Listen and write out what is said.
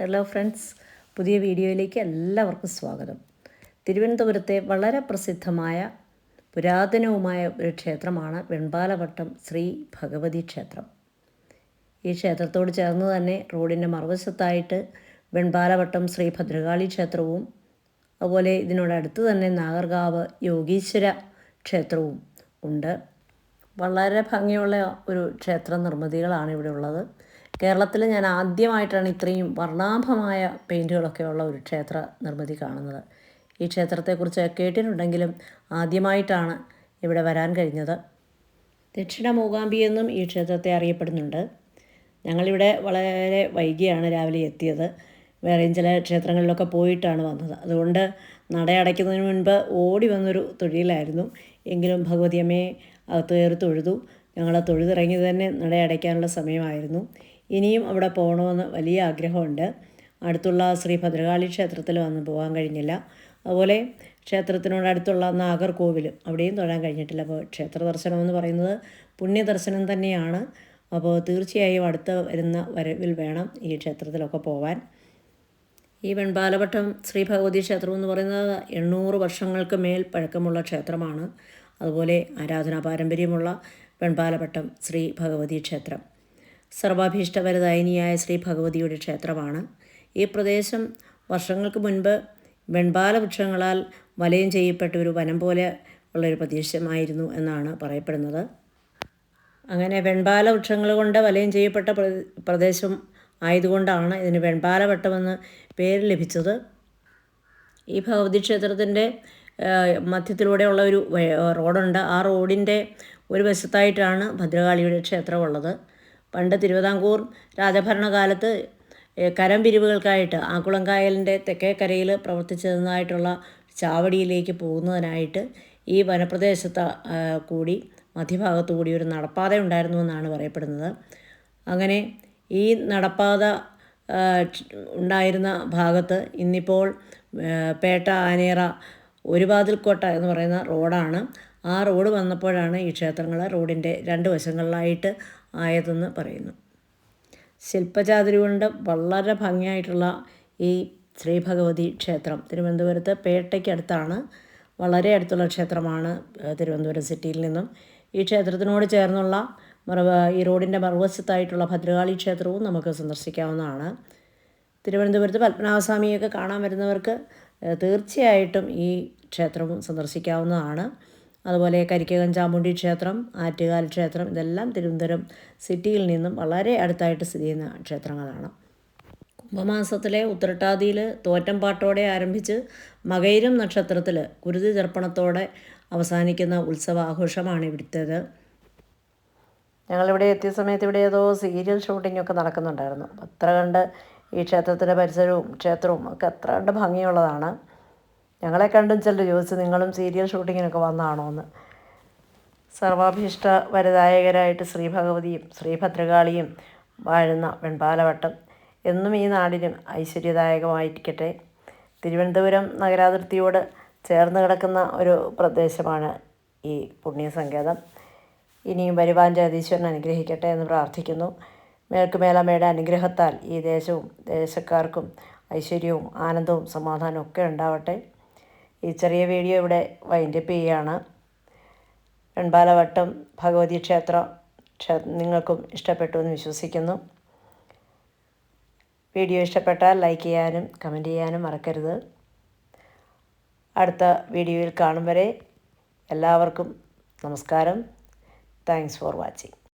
Hello friends പുതിയ വീഡിയോയിലേക്ക് എല്ലാവർക്കും സ്വാഗതം. തിരുവനന്തപുരത്തെ വളരെ പ്രസിദ്ധമായ പുരാതനവുമായ ഒരു ക്ഷേത്രമാണ് വെൺപാലവട്ടം ശ്രീ ഭഗവതി ക്ഷേത്രം. ഈ ക്ഷേത്രത്തോട് ചേർന്ന് തന്നെ റോഡിന്റെ മറുവശത്തായിട്ട് വെൺപാലവട്ടം ശ്രീ ഭദ്രകാളി ക്ഷേത്രവും അതുപോലെ ഇതിനോടടുത്ത് തന്നെ നാഗർകാവ് യോഗീശ്വര ക്ഷേത്രവും ഉണ്ട്. വളരെ ഭംഗിയുള്ള ഒരു ക്ഷേത്ര നിർമ്മിതികളാണ് ഇവിടെ ഉള്ളത്. കേരളത്തിൽ ഞാൻ ആദ്യമായിട്ടാണ് ഇത്രയും വർണാഭമായ പെയിന്റുകളൊക്കെ ഉള്ള ഒരു ക്ഷേത്ര നിർമ്മിതി കാണുന്നത്. ഈ ക്ഷേത്രത്തെക്കുറിച്ച് കേട്ടിട്ടുണ്ടെങ്കിലും ആദ്യമായിട്ടാണ് ഇവിടെ വരാൻ കഴിഞ്ഞത്. ദക്ഷിണ മൂകാംബി എന്നും ഈ ക്ഷേത്രത്തെ അറിയപ്പെടുന്നുണ്ട്. ഞങ്ങളിവിടെ വളരെ വൈകിയാണ് രാവിലെ എത്തിയത്. വേറെയും ചില ക്ഷേത്രങ്ങളിലൊക്കെ പോയിട്ടാണ് വന്നത്. അതുകൊണ്ട് നട അടയ്ക്കുന്നതിന് മുൻപ് ഓടി വന്നൊരു തൊഴിലായിരുന്നു. എങ്കിലും ഭഗവതിയമ്മയെ അകത്ത് കയറി തൊഴുതു. ഞങ്ങൾ തൊഴുതിറങ്ങി തന്നെ നട അടയ്ക്കാനുള്ള സമയമായിരുന്നു. ഇനിയും അവിടെ പോകണമെന്ന് വലിയ ആഗ്രഹമുണ്ട്. അടുത്തുള്ള ശ്രീ ഭദ്രകാളി ക്ഷേത്രത്തിൽ വന്ന് പോകാൻ കഴിഞ്ഞില്ല. അതുപോലെ ക്ഷേത്രത്തിനോടടുത്തുള്ള നാഗർകോവിൽ അവിടെയും തൊഴാൻ കഴിഞ്ഞിട്ടില്ല. അപ്പോൾ ക്ഷേത്ര ദർശനം എന്ന് പറയുന്നത് പുണ്യ ദർശനം തന്നെയാണ്. അപ്പോൾ തീർച്ചയായും അടുത്ത വരുന്ന വരവിൽ വേണം ഈ ക്ഷേത്രത്തിലൊക്കെ പോകാൻ. ഈ വെൺപാലവട്ടം ശ്രീ ഭഗവതി ക്ഷേത്രം എന്ന് പറയുന്നത് എണ്ണൂറ് വർഷങ്ങൾക്ക് മേൽ പഴക്കമുള്ള ക്ഷേത്രമാണ്. അതുപോലെ ആരാധനാ പാരമ്പര്യമുള്ള വെൺപാലവട്ടം ശ്രീ ഭഗവതി ക്ഷേത്രം. സർവാഭീഷ്ടവരദായിനിയായ ശ്രീ ഭഗവതിയുടെ ക്ഷേത്രമാണ്. ഈ പ്രദേശം വർഷങ്ങൾക്ക് മുൻപ് വെൺപാല വൃക്ഷങ്ങളാൽ വലയം ചെയ്യപ്പെട്ട ഒരു വനം പോലെ ഉള്ളൊരു പ്രദേശമായിരുന്നു എന്നാണ് പറയപ്പെടുന്നത്. അങ്ങനെ വെൺപാല വൃക്ഷങ്ങൾ കൊണ്ട് വലയം ചെയ്യപ്പെട്ട പ്രദേശം ആയതുകൊണ്ടാണ് ഇതിന് വെൺപാലവട്ടമെന്ന് പേര് ലഭിച്ചത്. ഈ ഭഗവതി ക്ഷേത്രത്തിന്റെ മധ്യത്തിലൂടെയുള്ള ഒരു റോഡുണ്ട്. ആ റോഡിന്റെ ഒരു വശത്തായിട്ടാണ് ഭദ്രകാളിയുടെ ക്ഷേത്രമുള്ളത്. പണ്ട് തിരുവിതാംകൂർ രാജഭരണകാലത്ത് കരം പിരിവുകൾക്കായിട്ട് ആക്കുളം കായലിന്റെ തെക്കേ കരയിൽ പ്രവർത്തിച്ചിരുന്നതായിട്ടുള്ള ചാവടിയിലേക്ക് പോകുന്നതിനായിട്ട് ഈ വനപ്രദേശത്ത് കൂടി മധ്യഭാഗത്തു കൂടി ഒരു നടപ്പാത ഉണ്ടായിരുന്നു എന്നാണ് പറയപ്പെടുന്നത്. അങ്ങനെ ഈ നടപ്പാത ഉണ്ടായിരുന്ന ഭാഗത്ത് ഇന്നിപ്പോൾ പേട്ട ആനേറ ഒരുവാതിൽക്കോട്ട എന്ന് പറയുന്ന റോഡാണ്. ആ റോഡ് വന്നപ്പോഴാണ് ഈ ക്ഷേത്രങ്ങൾ റോഡിന്റെ രണ്ട് വശങ്ങളിലായിട്ട് ആയതെന്ന് പറയുന്നു. ശില്പചാതുരി കൊണ്ട് വളരെ ഭംഗിയായിട്ടുള്ള ഈ ശ്രീ ഭഗവതി ക്ഷേത്രം. തിരുവനന്തപുരത്ത് പേട്ടയ്ക്കടുത്താണ് വളരെ അടുത്തുള്ള ക്ഷേത്രമാണ് തിരുവനന്തപുരം സിറ്റിയിൽ നിന്നും. ഈ ക്ഷേത്രത്തിനോട് ചേർന്നുള്ള മറവ ഈ റോഡിന്റെ മറുവശത്തായിട്ടുള്ള ഭദ്രകാളി ക്ഷേത്രവും നമുക്ക് സന്ദർശിക്കാവുന്നതാണ്. തിരുവനന്തപുരത്ത് പത്മനാഭസ്വാമിയൊക്കെ കാണാൻ വരുന്നവർക്ക് തീർച്ചയായിട്ടും ഈ ക്ഷേത്രവും സന്ദർശിക്കാവുന്നതാണ്. അതുപോലെ കരിക്കകം ചാമുണ്ടി ക്ഷേത്രം ആറ്റുകാൽ ക്ഷേത്രം ഇതെല്ലാം തിരുവനന്തപുരം സിറ്റിയിൽ നിന്നും വളരെ അടുത്തായിട്ട് സ്ഥിതി ചെയ്യുന്ന ക്ഷേത്രങ്ങളാണ്. കുംഭമാസത്തിലെ ഉത്രട്ടാതിയിൽ തോറ്റംപാട്ടോടെ ആരംഭിച്ച് മകയിരം നക്ഷത്രത്തിൽ കുരുതി തർപ്പണത്തോടെ അവസാനിക്കുന്ന ഉത്സവ ആഘോഷമാണ് ഇവിടുത്തേത്. ഞങ്ങളിവിടെ എത്തിയ സമയത്ത് ഇവിടെ ഏതോ സീരിയൽ ഷൂട്ടിംഗ് ഒക്കെ നടക്കുന്നുണ്ടായിരുന്നു. അത്ര കണ്ട് ഈ ക്ഷേത്രത്തിന്റെ പരിസരവും ക്ഷേത്രവും ഒക്കെ അത്ര കണ്ട് ഭംഗിയുള്ളതാണ്. ഞങ്ങളെ കണ്ടും ചിലർ ചോദിച്ചു നിങ്ങളും സീരിയൽ ഷൂട്ടിങ്ങിനൊക്കെ വന്നതാണോ എന്ന് സർവാഭീഷ്ട വരദായകരായിട്ട് ശ്രീഭഗവതിയും ശ്രീഭദ്രകാളിയും ശ്രീ ഭദ്രകാളിയും വാഴുന്ന വെൺപാലവട്ടം എന്നും ഈ നാടിനും ഐശ്വര്യദായകമായിരിക്കട്ടെ. തിരുവനന്തപുരം നഗരാതിർത്തിയോട് ചേർന്ന് കിടക്കുന്ന ഒരു പ്രദേശമാണ് ഈ പുണ്യസങ്കേതം. ഇനിയും വരുവാൻ അതീശ്വരൻ അനുഗ്രഹിക്കട്ടെ എന്ന് പ്രാർത്ഥിക്കുന്നു. മേൽക്കുമേലമ്മയുടെ അനുഗ്രഹത്താൽ ഈ ദേശവും ദേശക്കാർക്കും ഐശ്വര്യവും ആനന്ദവും സമാധാനവും ഒക്കെ ഉണ്ടാവട്ടെ. ഈ ചെറിയ വീഡിയോ ഇവിടെ വൈൻഡപ്പ് ചെയ്യുകയാണ്. രൺപാലവട്ടം ഭഗവതി ക്ഷേത്രം നിങ്ങൾക്കും ഇഷ്ടപ്പെട്ടു എന്ന് വിശ്വസിക്കുന്നു. വീഡിയോ ഇഷ്ടപ്പെട്ടാൽ ലൈക്ക് ചെയ്യാനും കമന്റ് ചെയ്യാനും മറക്കരുത്. അടുത്ത വീഡിയോയിൽ കാണും വരെ എല്ലാവർക്കും നമസ്കാരം. Thanks for watching